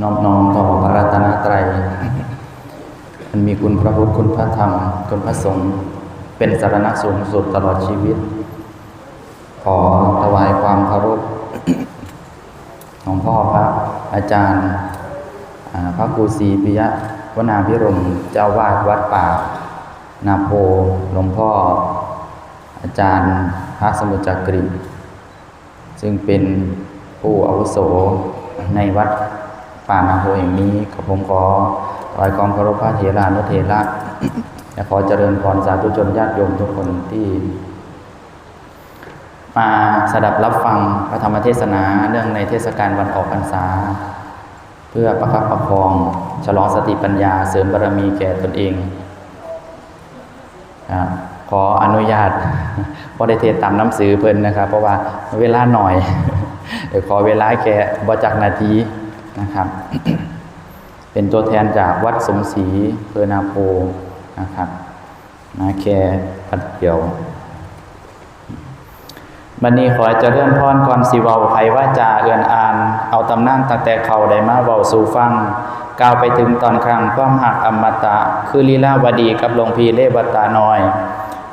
น้อมน้อมต่อพระรัตนตรัยมันมีคุณพระพุทธคุณพระธรรม คุณพระสงฆ์เป็นสารณะสูงสุดตลอดชีวิต ขอถวายความเคารพของพ่อพระอาจารย์ พระครูศรีปิยะวนาพิรมเจ้าวาดวัดป่า นาโพหลวงพ่อ อาจารย์พระสมุจักรีซึ่งเป็นผู้อาวุโสในวัด ป่านาโพแห่งนี้กับผมขอถวายความเคารพพระเถรานุเถระและขอเจริญพรสาธุชนญาติโยมทุกคนที่มาสดับรับฟังพระธรรมเทศนาเนื่องในเทศกาลวันออกพรรษา เพื่อประคับประคอง ฉลองสติปัญญาเสริมบารมีแก่ตนเองขออนุญาตพอได้เทศตามน้ำสื่อเพิ่นนะครับ เพราะว่าเวลาหน่อยเดี๋ยวขอเวลาแค่บจักนาที นะครับ เป็นตัวแทนจากวัดสมศรีเพอนาโพนะครับมาแค่พัดเดียวบันนี้ขอจะเริ่มพรก่อนสิเว้าไผว่าจาเอือนอ่าน เอาตำนานตั้งแต่เขาได้มาเว้าสู่ฟังก้าวไปถึงตอนครั้งความหักอมตะ คือลีลาวดีกับหลวงพีเลวตาน้อย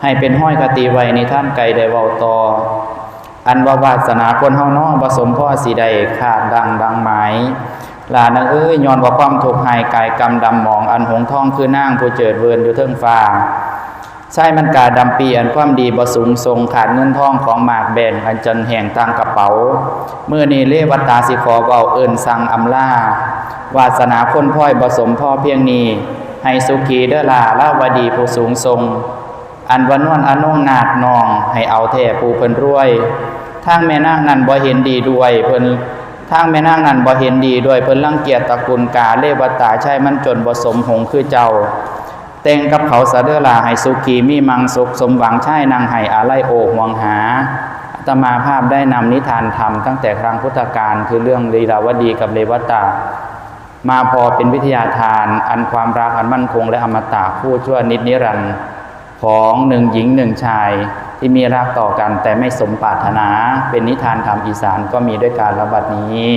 ให้เป็นห้อยคติไว้ในท่านไกลได้เว้าต่อ อันว่าวาสนาคนเฮาน้อผสมพ่อสีใดขาดดังดังหมายลานเอ้ยย้อนว่าความทุกหายกายกรรมดำหมองอันหงทองคือนางผู้เจิดเวินอยู่เทิงฟ้าใช่มันกาดำปีอันความดีบ่สูงทรงขาดเงินทองของหมากแบนอันจนแห่งตังกระเป๋า เมื่อนี้เลวัตตาสิขอเว้าเอินสั่งอำลาวาสนาคนพ่อยบ่สมพ่อเพียงนี้ให้สุขีเดลาลาวดีผู้สูงทรง อันวันนวนอนงนาดนอง ให้เอาแท่ผู้เพิ่นรวยทางแม่นางนั้นบ่เห็นดีด้วยเพิ่นทางแม่นางนั้นบ่เห็นดีด้วยเพิ่นรังเกียจตระกูลกาเลวตาใช่มันจนบ่สมหงคือเจ้า แต่งกับเขาสะเดอลาให้สุขีมีมังสุขสมหวังใช่นางให้อาไลโอห่วงหาอาตมาภาพได้นำนิทานธรรมตั้งแต่ครั้งพุทธกาลคือเรื่องลีลาวดีกับเลวตา มาพอเป็นวิทยาทาน อันความรักอันมั่นคงและอมตะผู้ชั่วนิดนิรันดร์ ของหนึ่งหญิงหนึ่งชายที่มีรักต่อกันแต่ไม่สมปรารถนา เป็นนิทานธรรมอีสานก็มีด้วยการระบัดนี้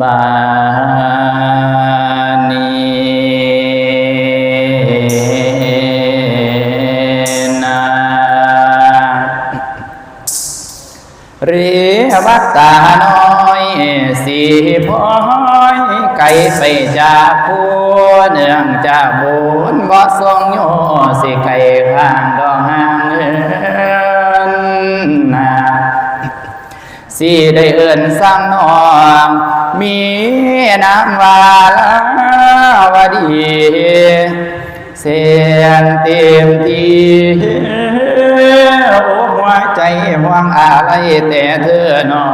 บานีนาเรี วัตตาน้อยสีพ้อยไก่ไปจากผู้เนื่องจากบุญบ่ทรงโยสิไก่ข้างดอกหางเอินนาสิได้เอื่นสร้างน้องมีนามวาลาวดีเสียนเต็มที แต่เธอนอ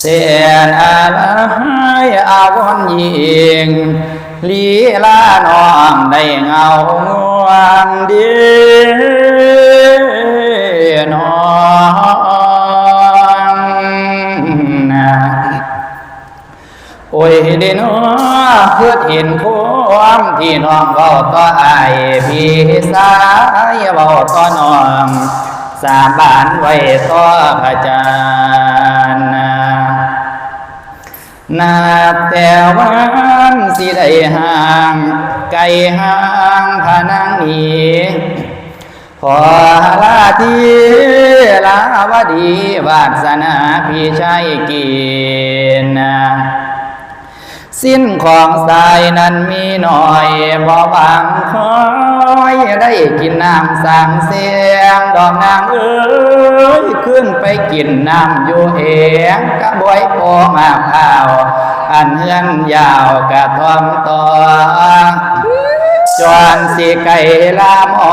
เสียนอะไรอาวอนยิงลีลาน้องได้เงางวงดีน้องนะโอ้ยเดนอเพื่อเห็นค มที่น้องเบาต่ออพี่สายเบาต่อน้องสาบานไว้ต่อพระจารย์นาแต่วันสิได้ห่าง ไกลห่างพานังนี้ขอลาทีลาวดีวาสนาพี่ชายกินนะ สิ้นของสายนั้นมีหน่อยบ่บางคอยได้กินน้ำสางเสียง ดอกนางเอ้ยขึ้นไปกินน้ำอยู่เองกะบวยโอมาข้าวอันเฮือนยาวกะทอมต่อจวนสิไก่ลามอ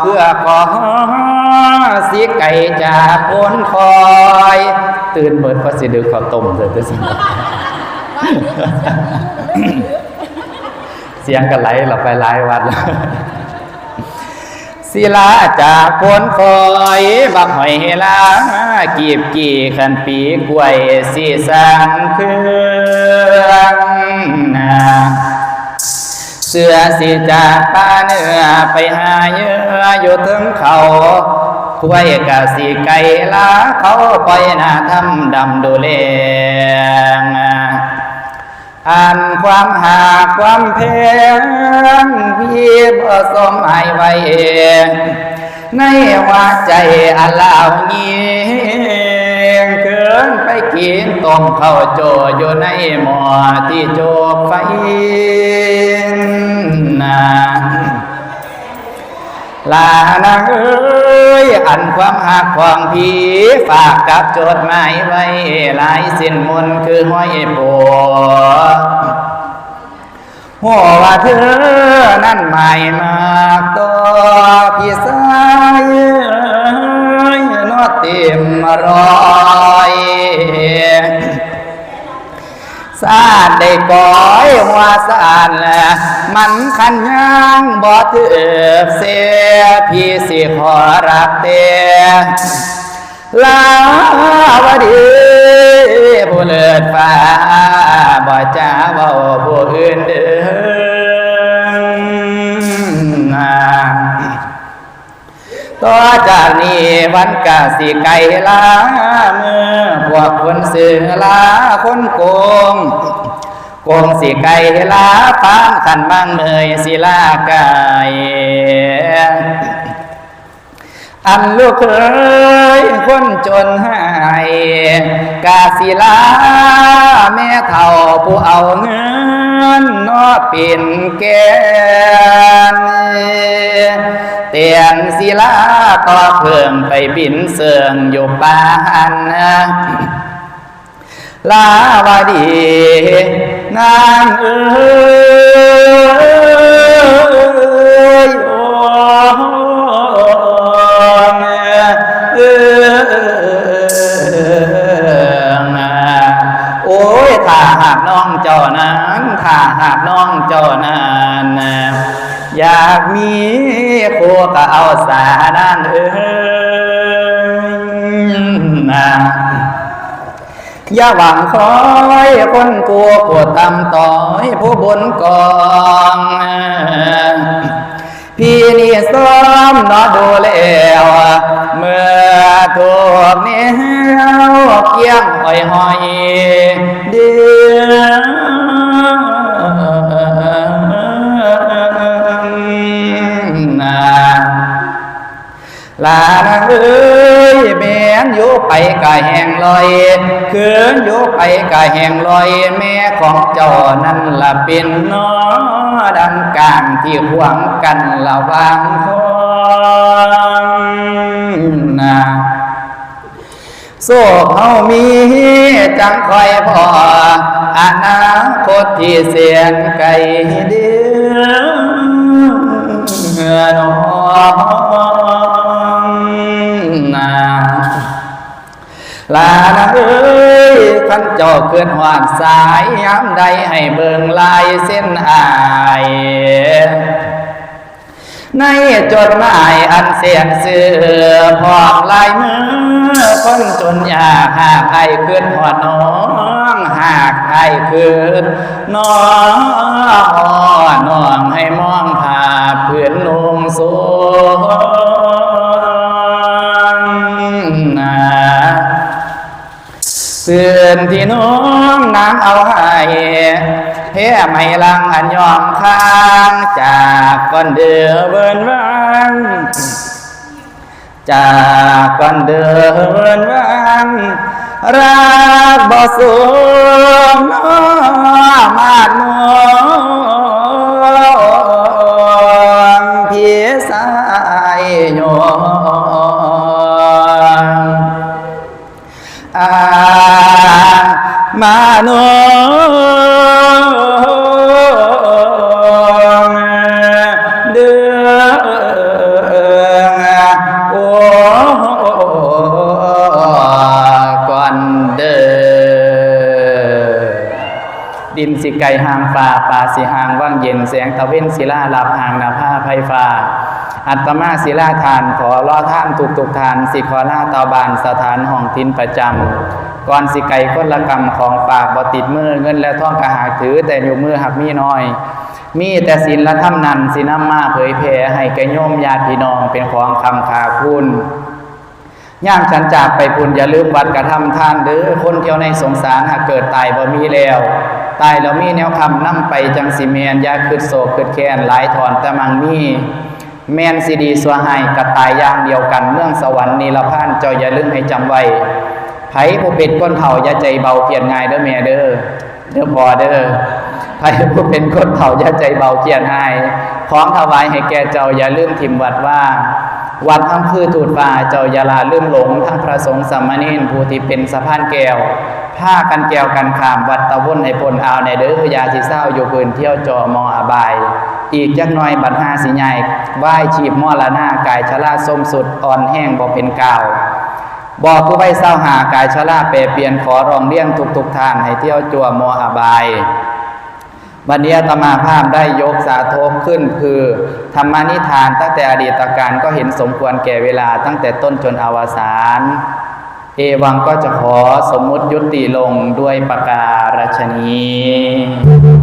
เพื่อขอสิไก่จากคนคอย ตื่นเบิดพระสิดึกขอต้มเถิดเด้อสิ เสียงกันไหลเราไปหลายวัดแล้วศิลาจากคนคอยบักหอยลากีบกี่ขันปีกล้วยสีสังเครื่องนาเสือสิจากป่าเนื้อไปหาเยื่ออยู่ถึงเขาพวยกะสีไก่ลาเขาปล่อยนาทำดำดูแลง อ่านความหาความเพงพี่บ่สมหายไว้ในว่าใจอันลาวเงียงเกินไปกินต้มข้าวโจอยู่ในหม้อที่โจกไฟนา ลานางเอ้ยอันความหักของพี่ฝากกับจดหมายไว้หลายสิ้นมนคือห้อยโปหัวว่าเธอนั่นหมายมากตัวพี่สายเอ้ยนอเต็มรอยสาดได้ก้อยหัวสานละ มันขันยางบ่เถือเสียพี่สิขอรักเตลาวดีผู้เลิศฟ้าบ่จ้าเว้าผู้อื่นเด้อต่อจากนี้วันกาสิไก่ลาเมื่อพวกคนเสือลาคนโกง กงสิไก่ลาปานขันบางเมยสิลาไก่อันลูกเคยคนจนหายกาศิลาแม่เท่าผู้เอาเงินนอปิ่นแกนเตียนศิลาต่อเพิ่มไปบินเสื่องอยู่บ้านลาวดี นางเอ้ยโอ้เอ้โอ้ยถ้าหากน้องเจ้านั้นถ้าหากน้องเจ้านั้นอยากมีครัวก็เอาสาด้านเอ้ย อย่าหวังคอยคนกลัวปวดตำต่อยผู้บนกองพี่นี่ซ้อมนอดูแล้วเมื่อถูกเนี้ยวเกี่ยงหอยหอยดี อยู่ไปกะแห่งลอยคืนอยู่ไปกะแห่งลอย แม่ของเจ้านั่นละเป็นน้อดังกลางที่หวงกันระวางคนนาโซ่เฮามีจังคอยพออนาคตที่เสียนไกลเดือนนอ ลานะเอ้ยขันเจ้าเกินหวานสายย้ำใดให้เบิงลายเส้นอายในจดหมายอันเสียนเสือพอกลายมือคนจนอยากหากไอ้ขึ้นหอดน้องหากไอ้ขึ้นน้องน้องให้มองภาเพื่อนนุ่งสว ที่น้องนางเอาให้เพ่ไม่ลังอันยอมค้างจากก่อนเดือเวินวังจากก่อนเดือเวินวังรักบ่สูงน้อมาดมอ ไก่หางฟ้าป่าสิหางว่างเย็นแสงตะเว้นศิลาลับหางนาผ้าไพฟ้า อัตมาศิลาทานขอล่อท่านทุกทุกทาน สิขอลาตาบานสถานห้องทินประจำก่อนสิไก่คนละกรรมของฝากบ่ติดมือเงินและท่องกระหากถือแต่อยู่มือหักมีน้อย มีแต่ศีลและธรรมนั้นสินำมาเผยแผ่ให้แก่โยมญาติพี่น้องเป็นของคำคาคุณ ย่างฉันจากไปพุ่นอย่าลืมวัดกระทำทานเด้อคนเที่ยวในสงสารหากเกิดตายบ่มีแล้วตายแล้วมีแนวคำนํไปจังสิเมียนย่าคืดโศกคืดแค้นหลายถอนแต่มังมีแมนสิดีสัวให้กับตายอย่างเดียวกันเมืองสวรรค์นิรพานเจ้าอย่าลืมให้จำไว้ไผผู้เป็นก้นเฒ่าอย่าใจเบาเพียนง่ายเด้อแม่เด้อเด้อพ่อเด้อไผผู้เป็นก้นเฒ่าอย่าใจเบาเพียนง่ายของถวายให้แก่เจ้าอย่าลืมทิมวัดว่า วัดทั้งคือทูดฟ้าเจ้าอยาลาลืมหลง ทั้งพระสงฆ์สามเณรผู้ที่เป็นสะพานแก้วผ้ากันแก้วกันขามวัดตะวนให้พลเอาในเด้อยาสิเศร้าอยู่ปืนเที่ยวจอมออบาย อีกจักหน่อยบัดห้าสิใหญ่ไหว้ชีพมอละหน้ากายชะลาส้มสุดอ่อนแห้งบ่เป็นกาวบอกผู้ไว้เศร้าหากายชะลาเปรเปลี่ยนขอรองเลี้ยงทุกๆทานให้เที่ยวจัวมออบาย วันนี้ธรรมาภาพได้ยกสาธกขึ้น คือธรรมานิทานตั้งแต่อดีตการก็เห็นสมควรแก่เวลาตั้งแต่ต้นจนอวสานเอวังก็จะขอสมมุติยุติลงด้วยประการฉนี้